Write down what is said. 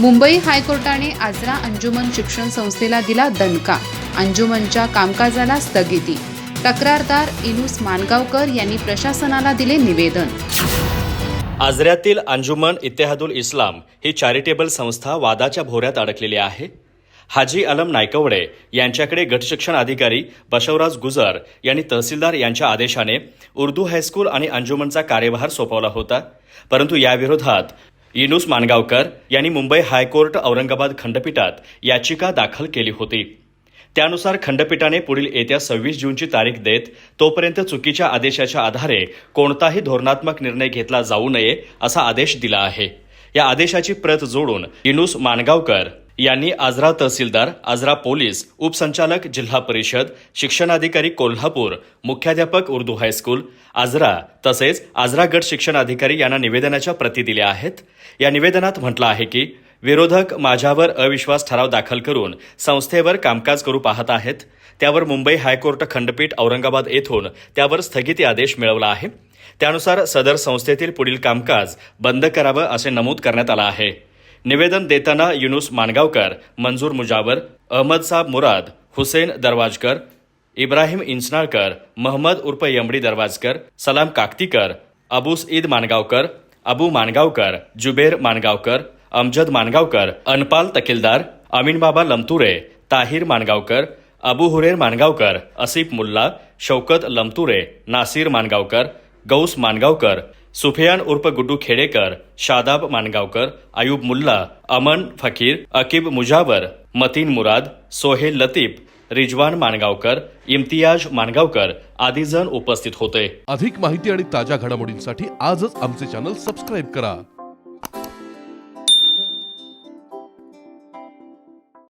मुंबई हायकोर्टाने आजरा अंजुमन शिक्षण संस्थेला दिला दणका. अंजुमनच्या कामकाजाला स्थगिती. तक्रारदार इनुस मानगावकर यांनी प्रशासनाला दिले निवेदन. आजऱ्यातील अंजुमन इत्तेहादुल इस्लाम ही चॅरिटेबल संस्था वादाच्या भोऱ्यात अडकलेली आहे. हाजी अलम नायकवडे यांच्याकडे गटशिक्षण अधिकारी बशवराज गुजर यांनी तहसीलदार यांच्या आदेशाने उर्दू हायस्कूल आणि अंजुमनचा कार्यभार सोपवला होता. परंतु याविरोधात इनुस मानगावकर यांनी मुंबई हायकोर्ट औरंगाबाद खंडपीठात याचिका दाखल केली होती. त्यानुसार खंडपीठाने पुढील येत्या सव्वीस जूनची तारीख देत तोपर्यंत चुकीच्या आदेशाच्या आधारे कोणताही धोरणात्मक निर्णय घेतला जाऊ नये असा आदेश दिला आहे. या आदेशाची प्रत जोडून इनुस मानगावकर यांनी आजरा तहसीलदार आजरा पोलीस उपसंचालक जिल्हा परिषद शिक्षणाधिकारी कोल्हापूर मुख्याध्यापक उर्दू हायस्कूल आजरा तसेच आजरा गट शिक्षण अधिकारी यांना निवेदनाच्या प्रती दिल्या आहेत. या निवेदनात म्हटलं आहे की विरोधक माझ्यावर अविश्वास ठराव दाखल करून संस्थेवर कामकाज करू पाहत आहेत. त्यावर मुंबई हायकोर्ट खंडपीठ औरंगाबाद येथून त्यावर स्थगिती आदेश मिळवला आहे. त्यानुसार सदर संस्थेतील पुढील कामकाज बंद करावं असे नमूद करण्यात आलं आहे. निवेदन देताना युनुस माणगावकर मंजूर मुजावर अहमद साब मुराद हुसेन दरवाजकर इब्राहिम इंचनाळकर महम्मद उर्फ यमडी दरवाजकर सलाम काकतीकर अबूस ईद माणगावकर अबू माणगावकर जुबेर माणगावकर अमजद माणगावकर अनपाल तकीलदार अमीनबाबा लमतुरे ताहिर मानगावकर अबू हुरेर माणगावकर असिफ मुल्ला शौकत लमतुरे नासिर माणगावकर गौस मानगावकर सुफियान उर्फ गुड्डू खेडेकर शादाब मानगावकर आयुब मुल्ला अमन फकीर अकीब मुजावर मतीन मुराद सोहेल लतीफ रिजवान माणगावकर इम्तियाज माणगावकर आदी जण उपस्थित होते. अधिक माहिती आणि ताज्या घडामोडींसाठी आजच आमचे चॅनल सबस्क्राईब करा.